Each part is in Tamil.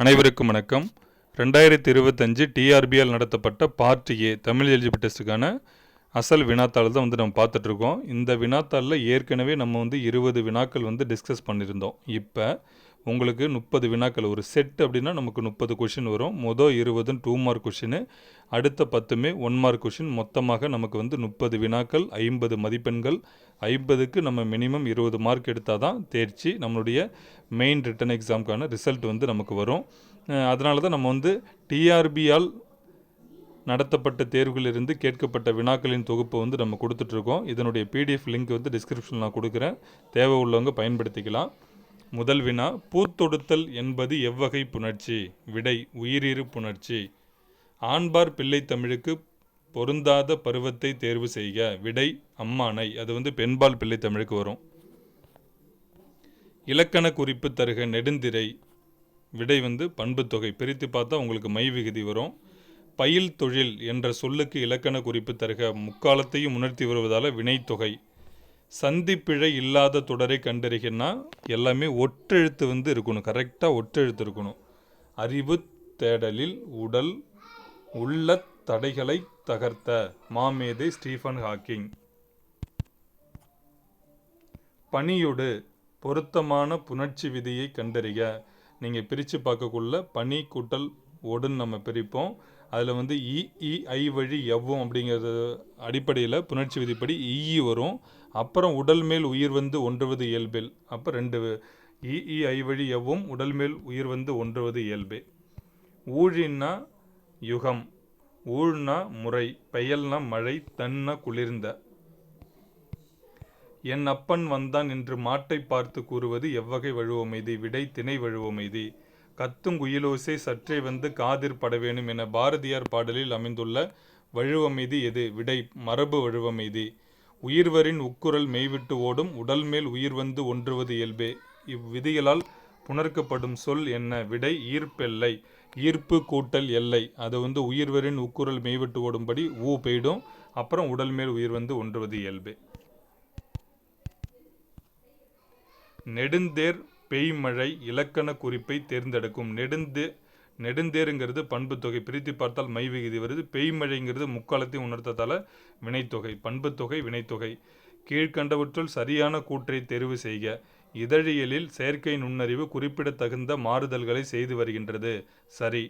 அனைவருக்கும் வணக்கம். ரெண்டாயிரத்தி இருபத்தஞ்சு டிஆர்பியால் நடத்தப்பட்ட பார்ட் ஏ தமிழ் எலிஜிபிள் டெஸ்ட்டுக்கான அசல் வினாத்தாள் தான் வந்து நம்ம பார்த்துட்ருக்கோம். இந்த வினாத்தாளில் ஏற்கனவே நம்ம வந்து இருபது வினாக்கள் வந்து டிஸ்கஸ் பண்ணியிருந்தோம். இப்போ உங்களுக்கு முப்பது வினாக்கள் ஒரு செட் அப்படின்னா நமக்கு முப்பது கொஷின் வரும். மொதல் இருபதுன்னு டூ மார்க் கொஷின் அடுத்த பத்துமே ஒன் மார்க் கொஷின் மொத்தமாக நமக்கு வந்து முப்பது வினாக்கள் ஐம்பது மதிப்பெண்கள். ஐம்பதுக்கு நம்ம மினிமம் இருபது மார்க் எடுத்தால் தான் தேர்ச்சி நம்மளுடைய மெயின் ரிட்டன் எக்ஸாமுக்கான ரிசல்ட் வந்து நமக்கு வரும். அதனால தான் நம்ம வந்து டிஆர்பியால் நடத்தப்பட்ட தேர்வுகளிலிருந்து கேட்கப்பட்ட வினாக்களின் தொகுப்பை வந்து நம்ம கொடுத்துட்ருக்கோம். இதனுடைய பிடிஎஃப் லிங்க் வந்து டிஸ்கிரிப்ஷனில் நான் கொடுக்குறேன். தேவை உள்ளவங்க பயன்படுத்திக்கலாம். முதல் வினா பூத்தொடுத்தல் என்பது எவ்வகை புணர்ச்சி? விடை உயிரிரு புணர்ச்சி. ஆண்பார் பிள்ளை தமிழுக்கு பொருந்தாத பருவத்தை தேர்வு செய்க. விடை அம்மானை. அது வந்து பெண்பால் பிள்ளை தமிழுக்கு வரும். இலக்கண குறிப்பு தருக நெடுந்திரை. விடை வந்து பண்புத்தொகை பிரித்து பார்த்தா உங்களுக்கு மை விகுதி வரும். பயில் தொழில் என்ற சொல்லுக்கு இலக்கண குறிப்பு தருக. முக்காலத்தையும் உணர்த்தி வருவதால் வினைத்தொகை. சந்திப்பிழை இல்லாத தொடரை கண்டறிகன்னா எல்லாமே ஒற்றெழுத்து வந்து இருக்கணும். கரெக்டாக ஒற்றெழுத்து இருக்கணும். அறிவு தேடலில் உடல் உள்ள தடைகளை தகர்த்த. மாமேதை ஸ்டீஃபன் ஹாக்கிங். பனியோடு பொருத்தமான புணர்ச்சி விதியை கண்டறிக. நீங்கள் பிரித்து பார்க்கக்குள்ள பனி கூட்டல் ஒடுன்னு நம்ம பிரிப்போம். அதில் வந்து இ இ ஐ வழி எவ்வும் அப்படிங்கிறது அடிப்படையில் புணர்ச்சி விதிப்படி இஇ வரும். அப்புறம் உடல் மேல் உயிர் வந்து ஒன்றுவது இயல்பில். அப்போ ரெண்டு இ இ ஐ வழி எவ்வும் உடல் மேல் உயிர் வந்து ஒன்றுவது இயல்பே. ஊழின்னா யுகம் ஊழ்னா முறை பெயல்னா மழை தன்னா குளிர்ந்த. என் அப்பன் வந்தான் என்று மாட்டை பார்த்து கூறுவது எவ்வகை வழுவமைதி விடை திணை வழுவமைதி. கத்தும் குயிலோசை சற்றே வந்து காதிர் படவேணும் என பாரதியார் பாடலில் அமைந்துள்ள வழுவமைதி எது? விடை மரபு வழுவமைதி உயிர்வரின் உக்குரல் மெய்விட்டு ஓடும் உடல் மேல் உயிர் வந்து ஒன்றுவது இயல்பே. இவ்விதிகளால் புணர்க்கப்படும் சொல் என்ன? விடை ஈர்ப்பெல்லை. ஈர்ப்பு கூட்டல் எல்லை. அது வந்து உயிர்வரின் உக்குரல் மெய்விட்டு ஓடும்படி ஊ போயிடும் அப்புறம் உடல் மேல் உயிர் வந்து ஒன்றுவது இயல்பே. நெடுந்தேர் பெய்மழை இலக்கண குறிப்பை தேர்ந்தெடுக்கும். நெடுந்தே நெடுந்தேருங்கிறது பண்புத்தொகை. பிரித்து பார்த்தால் மை விகுதி வருது. பெய்மழைங்கிறது முக்காலத்தை உணர்த்ததால் வினைத்தொகை. பண்புத்தொகை வினைத்தொகை. கீழ்கண்டவற்றுள் சரியான கூற்றை தெரிவு செய்க. இதழியலில் செயற்கை நுண்ணறிவு குறிப்பிடத்தகுந்த மாறுதல்களை செய்து வருகின்றது. சரி.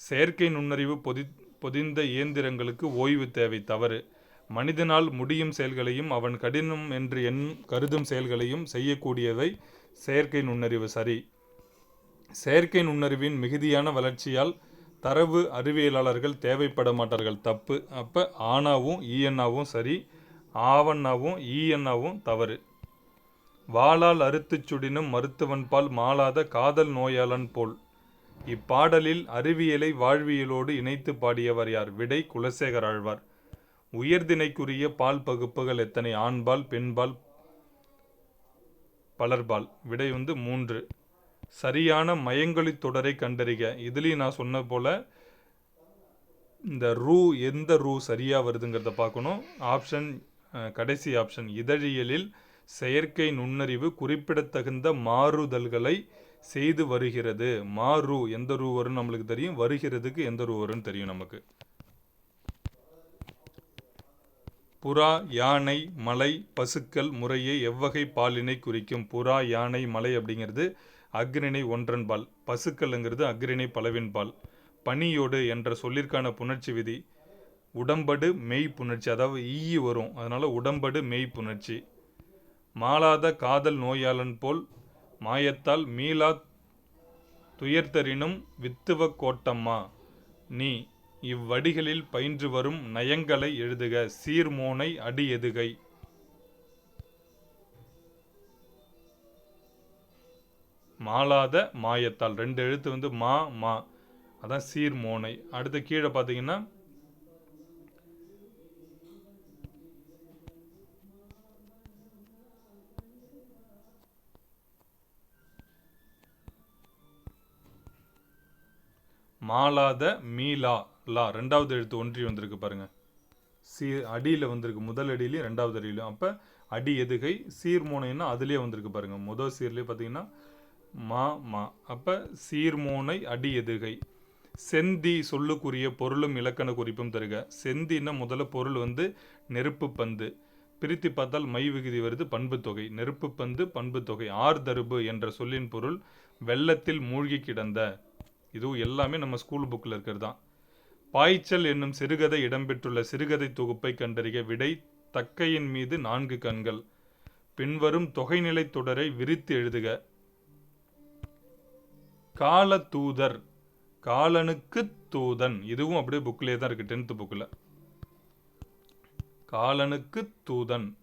செயற்கை நுண்ணறிவு பொதி பொதிந்த இயந்திரங்களுக்கு ஓய்வு தேவை. தவறு. மனிதனால் முடியும் செயல்களையும் அவன் கடினம் என்று எண் கருதும் செயல்களையும் செய்யக்கூடியவை செயற்கை நுண்ணறிவு சரி. செயற்கை நுண்ணறிவின் மிகுதியான வளர்ச்சியால் தரவு அறிவியலாளர்கள் தேவைப்பட மாட்டார்கள் தப்பு. அப்போ ஆனாவும் ஈஎன்னாவும் சரி ஆவண்ணாவும் ஈஎன்னாவும் தவறு. வாளால் அறுத்துச் சுடினும் மருத்துவன் பால் மாளாத காதல் நோயாளன் போல். இப்பாடலில் அறிவியலை வாழ்வியலோடு இணைத்து பாடியவர் யார்? விடை குலசேகர் ஆழ்வார். உயர்தினைக்குரிய பால் பகுப்புகள் எத்தனை? ஆண்பால் பெண்பால் பலர்பால் விடை வந்து மூன்று. சரியான மயங்கொலி தொடரை கண்டறிக. இதுலேயும் நான் சொன்ன போல இந்த ரூ எந்த ரூ சரியாக வருதுங்கிறத பார்க்கணும். ஆப்ஷன் கடைசி ஆப்ஷன். இதழியலில் செயற்கை நுண்ணறிவு குறிப்பிடத்தகுந்த மாறுதல்களை செய்து வருகிறது. மாறு எந்த ரூ வரும்னு நம்மளுக்கு தெரியும். வருகிறதுக்கு எந்த ரூ வரும்னு தெரியும் நமக்கு. புறா யானை மலை பசுக்கள் முறையே எவ்வகை பாலினை குறிக்கும். புறா யானை மலை அப்படிங்கிறது அக்ரிணை ஒன்றன் பால். பசுக்கள்ங்கிறது அக்ரிணை பலவின் பால். பனியோடு என்ற சொல்லிற்கான புணர்ச்சி விதி உடம்படு மெய் புணர்ச்சி அதாவது ஈயி வரும். அதனால் உடம்படு மெய் புணர்ச்சி. மாளாத காதல் நோயாளன் போல் மாயத்தால் மீளா துயர்த்தரினும் வித்துவ கோட்டம்மா நீ இவ்வடிகளில் பயின்று வரும் நயங்களை எழுதுக சீர்மோனை அடி எதுகை. மாளாத மாயத்தால் ரெண்டு எழுத்து வந்து மா மா அதான் சீர்மோனை அடுத்து கீழே பார்த்தீங்கன்னா மாலாத மீலா லா ரெண்டாவது எழுத்து ஒன்றி வந்திருக்கு பாருங்கள் சீ அடியில் வந்திருக்கு முதல் அடியிலையும் ரெண்டாவது அடியிலையும். அப்போ அடி எதுகை சீர்மோனைன்னா அதுலேயே வந்திருக்கு பாருங்கள் முதல் சீர்லேயே பார்த்தீங்கன்னா மா மா. அப்போ சீர்மோனை அடி எதுகை. செந்தி சொல்லுக்குரிய பொருளும் இலக்கண குறிப்பும் தருக. செந்தின்னா முதல்ல பொருள் வந்து நெருப்பு பந்து. பிரித்து பார்த்தால் மை விகுதி வருது பண்பு தொகை. நெருப்பு பந்து பண்பு தொகை. ஆர்தருபு என்ற சொல்லின் பொருள் வெள்ளத்தில் மூழ்கி கிடந்த. இதுவும் எல்லாமே நம்ம ஸ்கூல் புக்கில் இருக்கிறது. தான் பாய்ச்சல் என்னும் சிறுகதை இடம்பெற்றுள்ள சிறுகதை தொகுப்பை கண்டறிய விடை தக்கையின் மீது நான்கு கண்கள். பின்வரும் தொகைநிலை தொடரை விரித்து எழுதுக. கால தூதர் காலனுக்கு தூதன். இதுவும் அப்படியே புக்கிலே தான் இருக்கு டென்த் புக்கில் காலனுக்கு தூதன்.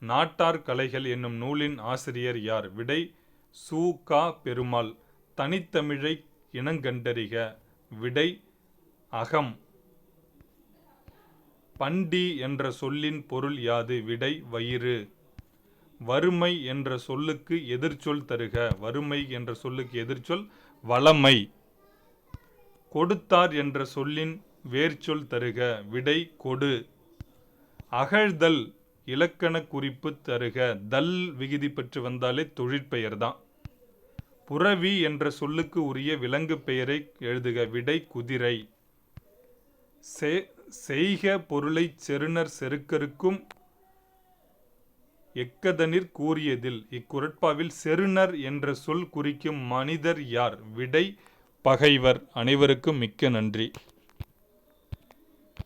நாட்டார் கலைகள் என்னும் நூலின் ஆசிரியர் யார்? விடை சு. கா. பெருமாள். தனித்தமிழை இனங்கண்டறிக விடை அகம். பண்டி என்ற சொல்லின் பொருள் யாது? விடை வயிறு. வறுமை என்ற சொல்லுக்கு எதிர்ச்சொல் தருக. வறுமை என்ற சொல்லுக்கு எதிர்ச்சொல் வளமை. கொடுத்தார் என்ற சொல்லின் வேர்ச்சொல் தருக. விடை கொடு. அகழ்தல் இலக்கண குறிப்பு தருக. தல் விகுதி பெற்று வந்தாலே தொழிற்பெயர் தான் புறவி என்ற சொல்லுக்கு உரிய விலங்கு பெயரை எழுதுக. விடை குதிரை. செ- செய்க பொருளை செருணர் செருக்கருக்கும் எக்கதனிற் கூறியதில் இக்குரட்பாவில் செருணர் என்ற சொல் குறிக்கும் மனிதர் யார்? விடை பகைவர். அனைவருக்கும் மிக்க நன்றி.